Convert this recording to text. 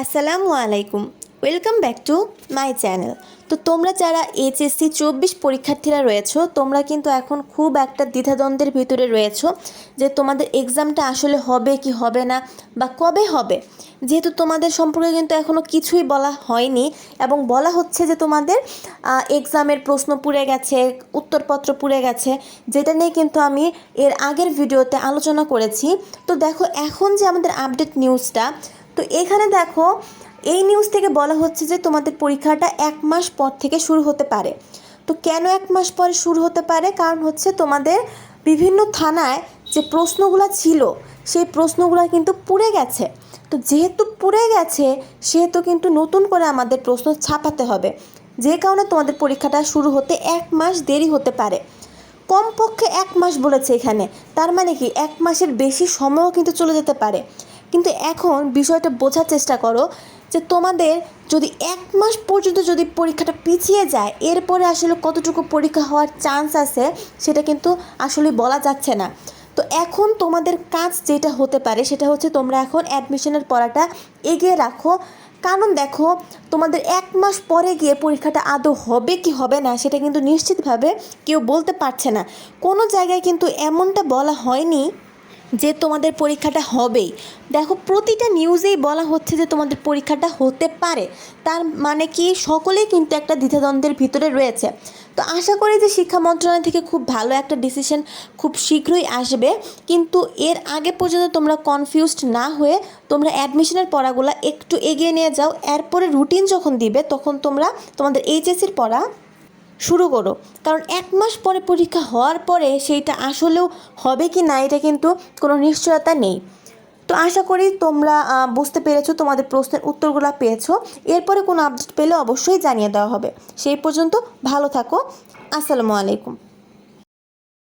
আসসালামু আলাইকুম। Welcome back to my channel তো তোমরা যারা এইচএসসি চব্বিশ পরীক্ষার্থীরা রয়েছো, তোমরা কিন্তু এখন খুব একটা দ্বিধাদ্বন্দ্বের ভিতরে রয়েছো যে তোমাদের এক্সামটা আসলে হবে কি হবে না বা কবে হবে। যেহেতু তোমাদের সম্পর্কে কিন্তু এখনও কিছুই বলা হয়নি এবং বলা হচ্ছে যে তোমাদের এক্সামের প্রশ্ন পুড়ে গেছে, উত্তরপত্র পুড়ে গেছে, যেটা নিয়ে কিন্তু আমি এর আগের ভিডিওতে আলোচনা করেছি। তো দেখো, এখন যে আমাদের আপডেট নিউজটা তো এখানে দেখো, এই নিউজ থেকে বলা হচ্ছে যে তোমাদের পরীক্ষাটা এক মাস পর থেকে শুরু হতে পারে। তো কেন এক মাস পরে শুরু হতে পারে? কারণ হচ্ছে তোমাদের বিভিন্ন থানায় যে প্রশ্নগুলো ছিল, সেই প্রশ্নগুলো কিন্তু পুড়ে গেছে। তো যেহেতু পুড়ে গেছে, সেহেতু কিন্তু নতুন করে আমাদের প্রশ্ন ছাপাতে হবে। যে কারণে তোমাদের পরীক্ষাটা শুরু হতে এক মাস দেরি হতে পারে। কমপক্ষে এক মাস বলেছে এখানে। তার মানে কি, এক মাসের বেশি সময়ও কিন্তু চলে যেতে পারে। কিন্তু এখন বিষয়টা বোঝার চেষ্টা করো যে তোমাদের যদি এক মাস পর্যন্ত যদি পরীক্ষাটা পিছিয়ে যায়, এরপরে আসলে কতটুকু পরীক্ষা হওয়ার চান্স আছে সেটা কিন্তু আসলে বলা যাচ্ছে না। তো এখন তোমাদের কাজ যেটা হতে পারে সেটা হচ্ছে তোমরা এখন অ্যাডমিশনের পড়াটা এগিয়ে রাখো। কারণ দেখো, তোমাদের এক মাস পরে গিয়ে পরীক্ষাটা আদৌ হবে কি হবে না সেটা কিন্তু নিশ্চিতভাবে কেউ বলতে পারছে না। কোনো জায়গায় কিন্তু এমনটা বলা হয়নি যে তোমাদের পরীক্ষাটা হবেই। দেখো, প্রতিটা নিউজেই বলা হচ্ছে যে তোমাদের পরীক্ষাটা হতে পারে। তার মানে কি? সকলেই কিন্তু একটা দ্বিধাদ্বন্দ্বের ভিতরে রয়েছে। তো আশা করি যে শিক্ষা মন্ত্রণালয় থেকে খুব ভালো একটা ডিসিশন খুব শীঘ্রই আসবে। কিন্তু এর আগে পর্যন্ত তোমরা কনফিউজড না হয়ে তোমরা অ্যাডমিশনের পড়াগুলো একটু এগিয়ে নিয়ে যাও। এরপরে রুটিন যখন দিবে, তখন তোমরা তোমাদের এইচএসির পড়া শুরু করো। কারণ এক মাস পরে পরীক্ষা হওয়ার পরে সেইটা আসলেও হবে কি না, এটা কিন্তু কোনো নিশ্চয়তা নেই। তো আশা করি তোমরা বুঝতে পেরেছ, তোমাদের প্রশ্নের উত্তরগুলো পেয়েছ। এরপরে কোনো আপডেট পেলে অবশ্যই জানিয়ে দেওয়া হবে। সেই পর্যন্ত ভালো থাকো। আসসালামু আলাইকুম।